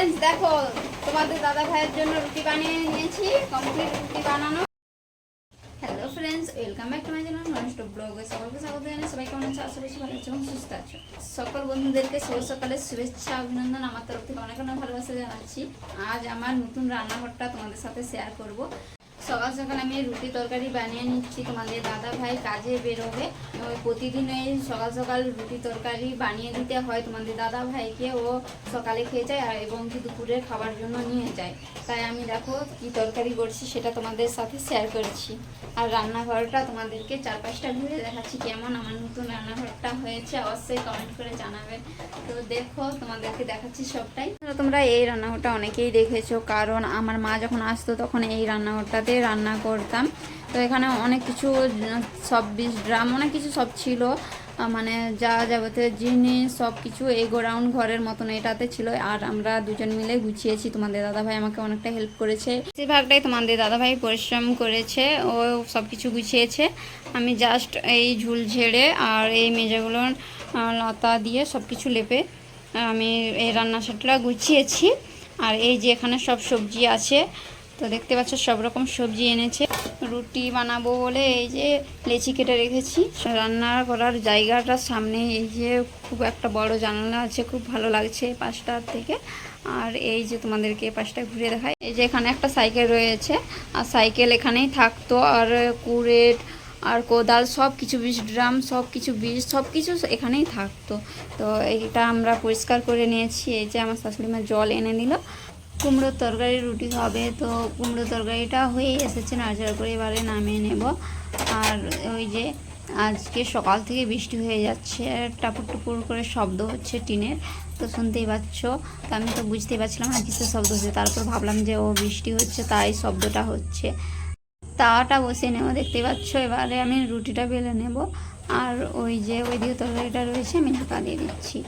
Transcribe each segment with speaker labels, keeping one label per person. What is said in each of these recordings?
Speaker 1: Friends দেখো, তোমাদের দাদা ভাইয়ের জন্য রুটি বানিয়ে নিয়েছি কমপ্লিট রুটি বানানো। Hello friends welcome back to my channel মানুষ ব্লগে সকলকে স্বাগত জানাই, সবাই কেমন আছো? আশা বেশি ভালো আছো এবং সুস্থ আছো। সকল বন্ধুদেরকে শুভ সকালে শুভেচ্ছা, অভিনন্দন। আমার তরফ থেকে অনেক অনেক ভালোবাসা জানাচ্ছি। আজ আমার নতুন রান্নাঘরটা তোমাদের সাথে শেয়ার করব। সকাল সকাল আমি রুটি তরকারি বানিয়ে নিচ্ছি তোমাদের দাদা ভাই কাজে বেরোবে। প্রতিদিন সকাল সকাল রুটি তরকারি বানিয়ে দিতে হয় তোমাদের দাদা ভাইকে। ও সকালে খেয়ে যায় আর এবং কি দুপুরে খাবার জন্য নিয়ে যায়। তাই আমি দেখো কি তরকারি করছি সেটা তোমাদের সাথে শেয়ার করছি। আর রান্নাঘরটা তোমাদেরকে চারপাশটা ঘুরে দেখাচ্ছি কেমন আমার নতুন রান্নাঘরটা হয়েছে। অবশ্যই কমেন্ট করে জানাবে। তো দেখো তোমাদেরকে দেখাচ্ছি সবটাই। তোমরা এই রান্নাঘরটা অনেকেই দেখেছ। কারণ আমার মা যখন আসতো তখন এই রান্নাঘরটাতে রান্না করতাম। তো এখানে অনেক কিছু, সব বিশ ড্রাম, অনেক কিছু সব ছিল। মানে যা যাবতীয় জিনিস, সব কিছু এই গোডাউন ঘরের মতন এটাতে ছিল। আর আমরা দুজন মিলে গুছিয়েছি। তোমাদের দাদাভাই আমাকে অনেকটা হেল্প করেছে। বেশিরভাগটাই তোমাদের দাদাভাই পরিশ্রম করেছে। ও সব কিছু গুছিয়েছে। আমি জাস্ট এই ঝুল ঝেড়ে আর এই মেজাগুলোর লতা দিয়ে সব কিছু লেপে, আমি এই রান্না সেটটা গুছিয়েছি। আর এই যে এখানে সব সবজি আছে তো দেখতে পাচ্ছ সব রকম সবজি এনেছে। রুটি বানাবো বলে এই যে লেচি কেটে রেখেছি। রান্না করার জায়গাটার সামনে, এই যে খুব একটা বড় জানালা আছে, খুব ভালো লাগছে এই পাশটার থেকে। আর এই যে তোমাদেরকে এই পাশটা ঘুরে দেখায় এই যে এখানে একটা সাইকেল রয়েছে। আর সাইকেল এখানেই থাকতো। আর কুড়েট আর কোদাল সব কিছু বিষ ড্রাম সব কিছু বিষ সব কিছু এখানেই থাকতো। তো এইটা আমরা পরিষ্কার করে নিয়েছি। এই যে আমার শাশুড়ি মা জল এনে দিল। কুমড়োর তরকারি রুটি হবে, তো কুমড়ো তরকারিটা হয়েই এসেছে নাড়াচাড়া করে এবারে নামিয়ে নেব। আর ওই যে আজকে সকাল থেকে বৃষ্টি হয়ে যাচ্ছে, টাপুর টুপুর করে শব্দ হচ্ছে টিনের, তো শুনতেই পাচ্ছ। তো আমি তো বুঝতেই পারছিলাম না কিসের শব্দ হচ্ছে, তারপর ভাবলাম যে ও বৃষ্টি হচ্ছে, তাই শব্দটা হচ্ছে। তাওয়াটা বসিয়ে নেব দেখতেই পাচ্ছ? এবারে আমি রুটিটা বেলে নেব, আর ওই যে ওই দিকে তরকারিটা রয়েছে, আমি ঢাকা দিয়ে দিচ্ছি।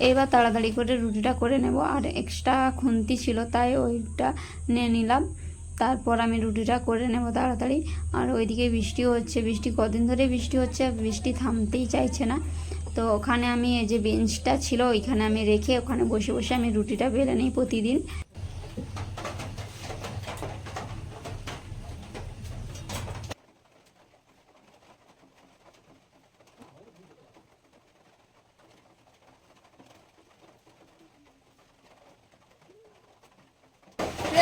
Speaker 1: এবার তাড়াতাড়ি করে রুটিটা করে নেব। আর এক্সট্রা খুন্তি ছিল, তাই ওইটা নিয়ে নিলাম। তারপর আমি রুটিটা করে নেব তাড়াতাড়ি। আর ওইদিকে বৃষ্টি হচ্ছে, বৃষ্টি কদিন ধরে বৃষ্টি হচ্ছে, বৃষ্টি থামতেই চাইছে না। তো ওখানে আমি এই যে বেঞ্চটা ছিল, ওইখানে আমি রেখে ওখানে বসে বসে আমি রুটিটা বেলে নিই প্রতিদিন।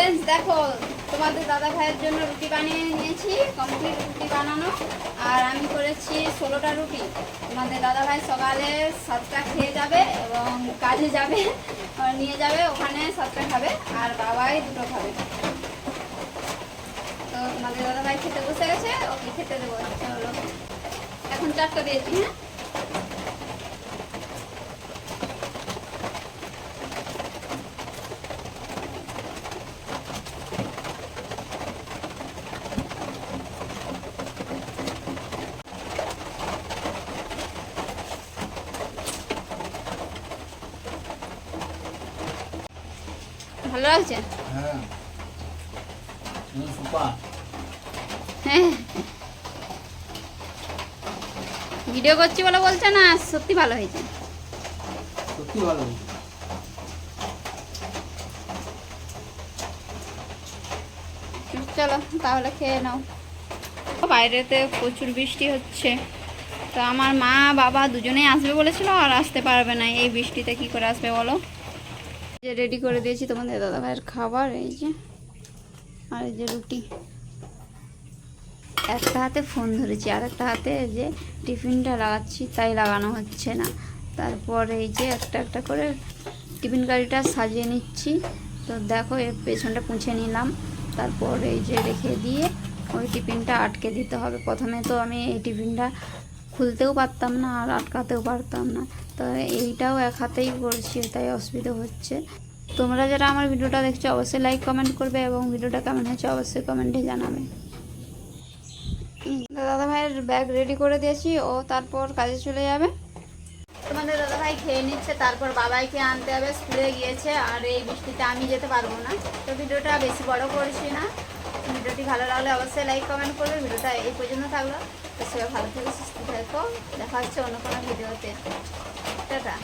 Speaker 1: ফ্রেন্ডস দেখো, তোমাদের দাদা ভাইয়ের জন্য রুটি বানিয়ে নিয়েছি কমপ্লিট রুটি বানানো। আর আমি করেছি ষোলোটা রুটি। তোমাদের দাদা ভাই সকালে সাতটা খেয়ে যাবে এবং কাজে যাবে নিয়ে যাবে, ওখানে সাতটা খাবে, আর বাবাই দুটো খাবে। তো তোমাদের দাদা ভাই খেতে বসে গেছে, ওকে খেতে দেবো। চলো, এখন চারটা দিয়েছি হ্যাঁ? ভালো লাগছে
Speaker 2: হ্যাঁ।
Speaker 1: হ্যাঁ। ভিডিও করছি বলে বলছে না সত্যি ভালো হয়েছে।
Speaker 2: সত্যি ভালো হয়েছে।
Speaker 1: চলো তাহলে খেয়ে নাও। বাইরেতে প্রচুর বৃষ্টি হচ্ছে। তো আমার মা বাবা দুজনেই আসবে বলেছিল আর আসতে পারবে না। এই বৃষ্টিতে কি করে আসবে বলো? যে রেডি করে দিয়েছি তোমাদের দাদা ভাইয়ের খাবার, এই যে, আর এই যে রুটি। একটা হাতে ফোন ধরেছি আর একটা হাতে যে টিফিনটা লাগাচ্ছি, তাই লাগানো হচ্ছে না। তারপর এই যে একটা একটা করে টিফিন গাড়িটা সাজিয়ে নিচ্ছি। তো দেখো, এর পেছনটা পুঁছে নিলাম। তারপর এই যে রেখে দিয়ে ওই টিফিনটা আটকে দিতে হবে। প্রথমে তো আমি এই টিফিনটা খুলতেও পারতাম না আর আটকাতেও পারতাম না। তো এইটাও এক হাতেই করছি, তাই অসুবিধা হচ্ছে। তোমরা যারা আমার ভিডিওটা দেখছ, অবশ্যই লাইক কমেন্ট করবে এবং ভিডিওটা কেমন হয়েছে অবশ্যই কমেন্টে জানাবে। দাদা ভাইয়ের ব্যাগ রেডি করে দিয়েছি, ও তারপর কাজে চলে যাবে। তোমাদের দাদা ভাই খেয়ে নিচ্ছে, তারপর বাবাইকে আনতে হবে, স্কুলে গিয়েছে, আর এই বৃষ্টিতে আমি যেতে পারব না। তো ভিডিওটা বেশি বড় করছি না। ভিডিওটি ভালো লাগলে অবশ্যই লাইক কমেন্ট করবে। ভিডিওটা এই পর্যন্ত থাকল। তো সবাই ভালো থেকে, সুস্থ থাকো। দেখা হচ্ছে অন্য কোনো ভিডিওতে। টাটা।